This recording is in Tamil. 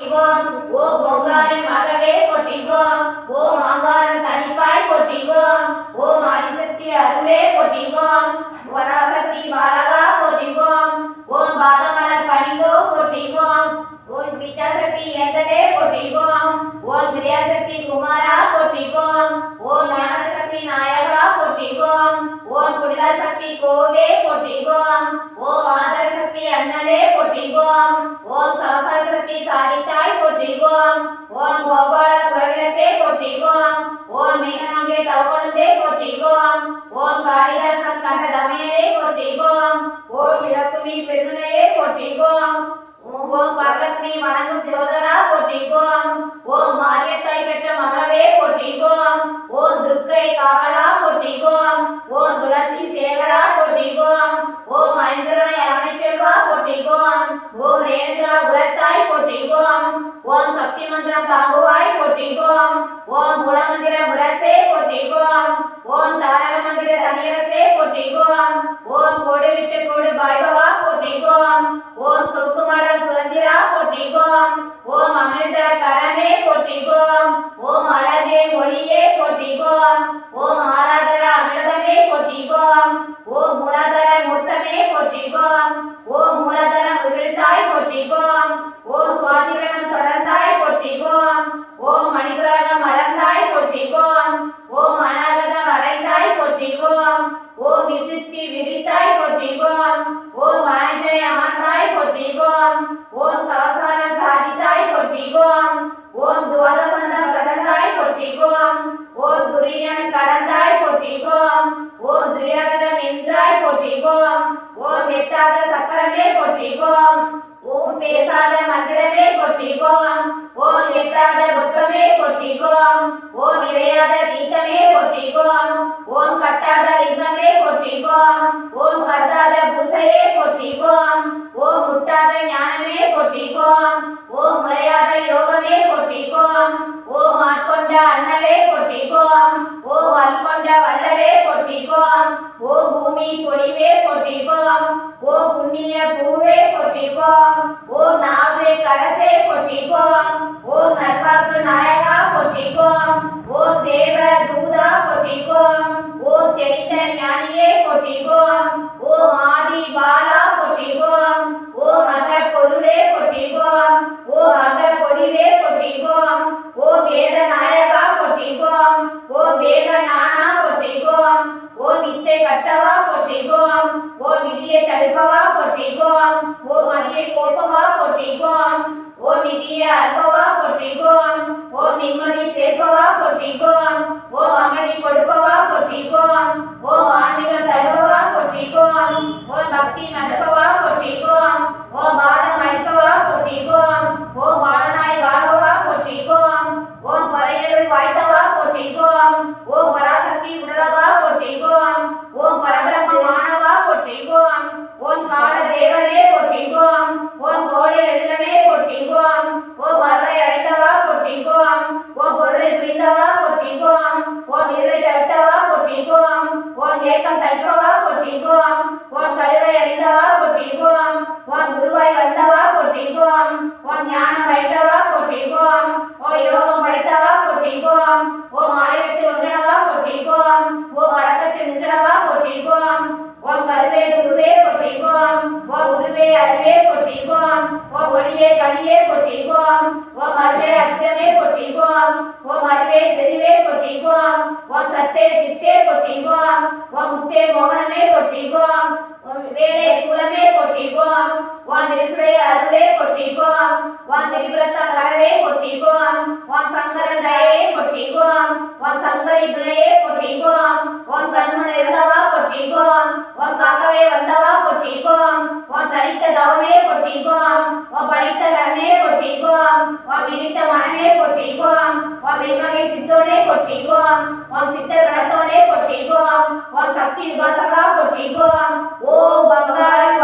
போற்றிவோம் ஓம் பொங்காரி போற்றிவோம் ஓம் ஆங்காரம் தனிப்பாய் போற்றிவோம் ஓம் ஆதிசக்தி அருளே போற்றிவோம் வராசக்தி பாலகா போற்றிவோம் ஓம் பணிந்தோ போற்றிவோம் ஓம் போற்றிவோம் ஓம் கிரியாசக்தி குமாரா போற்றிவோம் ஓம் ஞானசக்தி நாயகா போற்றிவோம் ஓம் குடிலாசக்தி கோவே போற்றிவோம் ஓம் ஆதரசக்தி அண்ணலே போற்றிவோம் போற்றிவோம் ஓம் கோபால குரவிலத்தே போற்றிவோம் ஓம் மீனங்கே தவகுணத்தை போற்றிவோம் ஓம் காளிதாசன் கண்டதமையரே போற்றிவோம் ஓம் இலக்குமி பெருதுனையே போற்றிவோம் ஓம் பகத்மி வணங்கும் சோதரா போற்றிவோம் ஓம் மாரியத்தாய் பெற்ற மகவே போற்றிவோம் ஓம் துர்க்கை காவலா போற்றிவோம் ஓம் துளசி சேகரா போற்றிவோம் ஓம் ஐந்தராய் அரவணை செல்வா போற்றிவோம் ஓம் ரேணுகா உரத்தாய் போற்றிவோம் ஓம் சக்தி மந்திரம் தாங்குவாய் போற்றிவோம் ஓம் மூலமந்திர முரசே போற்றிவோம் ஓம் தாரக மந்திர தனியரசே போற்றிவோம் ஓம் கோடு விட்டு கோடு பாய்பவா போற்றிவோம் ஓம் சுக்குமட சுதந்திரா போற்றிவோம் ஓம் அமிர்த கரமே போற்றிவோம் ஓம் அழகே மொழியே போற்றிவோம் ஓம் ஆராதர அமிர்தமே போற்றிவோம் ஓம் மூலாதர முத்தமே போற்றிவோம் ஓம் மூலாதர முகிழ்த்தாய் போற்றிவோம் ஓம் சுவாதிகரணம் தொடர்ந்தாய் போற்றிவோம் ஓம் மணிபுராகம் மலர்ந்தாய் போற்றிவோம் ஓம் அநாகதம் அடைந்தாய் போற்றிவோம் ஓம் விசுத்தி விரித்தாய் போற்றிவோம் ஓம் ஆஞ்சனை அமர்ந்தாய் போற்றிவோம் ஓம் சவசாரம் சாதித்தாய் போற்றிவோம் ஓம் துவாதசந்தம் கடந்தாய் போற்றிவோம் ஓம் துரியன் கடந்தாய் போற்றிவோம் ஓம் துரியாதனம் நின்றாய் போற்றிவோம். ஓம் எட்டாத சக்கரமே போற்றிவோம். ஓம் பேசாத மந்திரமே போற்றிவோம். ஓம் எட்டாத புட்பமே போற்றிவோம். ஓம் இறையாத தீர்த்தமே போற்றிவோம். ஓம் கட்டாத லிங்கமே போற்றிவோம். ஓம் கருதாத பூசையே போற்றிவோம். ஓம் முட்டாத ஞானமே போற்றிவோம் ஓம் முளையாத யோகமே போற்றிவோம் ஓம் ஆட்கொண்ட அண்ணலே போற்றிவோம் ஓம் அல்கொண்ட வல்லலே போற்றிவோம் ஓம் பூமி பொழிவே போற்றிவோம் ஓம் புண்ணிய பூவே போற்றிவோம் ஓம் நாவே கரசே போற்றிவோம் ஓம் நட்பாக்கு நாயகா போற்றிவோம் ஓம் தேவ தூதா போற்றிவோம் ஓம் தெளிந்த ஞானியே போற்றிவோம் ஓம் ஆதி பாலா போற்றிவோம் ஓம் அக பொருளே போற்றிவோம் ஓம் அக பொடிவே போற்றிவோம் ஓம் வேத நாயகா போற்றிவோம் ஓம் வேத நானா போற்றிவோம் ஓம் வித்தை கட்டவா போற்றிவோம் ஓம் விதியை தடுப்பவா போற்றிவோம் ஓம் அடியை கோப்பவா போற்றிவோம் ஓம் நிதியை அற்பவா போற்றிவோம் ஓம் நிம்மதி சேர்ப்பவா போற்றிவோம் ஓம் அமைதி கொடுப்பவா போற்றிவோம் ஓம் ஆன்மீகம் தருபவா போற்றிவோம் ஓம் பக்தி நடப்பவா போற்றிவோம் ஓம் பாதம் அடிப்பவா போற்றிவோம் ஓம் வாழனாய் வாழ்வவா போற்றிவோம் ஓம் பறையருள் வாய்த்தவா போற்றிவோம் ஓம் பராசக்தி உடலவா போற்றிவோம் ஓம் பரபிரம்மமானவா போற்றிவோம் ஓம் கால தேவனே போற்றிவோம் ஓம் கோடை எதிரனே போற்றிவோம் ஓம் அருளை அடைந்தவா போற்றிவோம் ஓம் பொருளை புரிந்தவா போற்றிவோம் ஓம் இருளை தவிட்டவா போற்றிவோம் ஓம் ஏக்கம் தடுப்பவா போற்றிவோம் ஓம் கருவை அறிந்தவா போற்றிவோம் ஓம் குருவாய் வந்தவா போற்றிவோம் ஓம் ஞானம் வைத்தவா போற்றிவோம் ஓம் யோகம் படைத்தவா போற்றிவோம் ஓம் ஆயிரத்தில் ஒன்றனவா போற்றிவோம் ஓம் அடக்கத்தில் நின்றனவா போற்றிவோம் ஓம் கருவே குருவே போற்றிவோம் ஓம் குருவே அறிவே போற்றிவோம் ஓம் ஒளியே கலியே போற்றிவோம் ஓம் அருவே அச்சமே போற்றிவோம் ஓம் அறிவே செறிவே போற்றிவோம் ஓம் சத்தே சித்தே போற்றிவோம் ஓம் முத்தே மோகனமே போற்றிவோம். ஓம் வேலே குலமே போற்றிவோம். ஓம் திருசுடைய அருளே போற்றிவோம். ஓம் திரிபுரத்த கரவே போற்றிவோம். ஓம் சங்கரன் தயே போற்றிவோம். ஓம் சங்கரி துணையே போற்றிவோம். ஓம் கண்முனை இருந்தவா போற்றிவோம் ஓம் காக்கவே வந்தவா போற்றிவோம் ஓம் தனித்த தவமே போற்றிவோம் ஓம் படித்த கண்ணே போற்றிவோம் ஓம் விரித்த மனமே போற்றிவோம் ஓம் விண்வகை சித்தோனே போற்றிவோம் ஓம் சித்தர் கணத்தோனே போற்றிவோம் ஓம் சக்தி உபாசகா போற்றிவோம் ஓம் பங்காரம்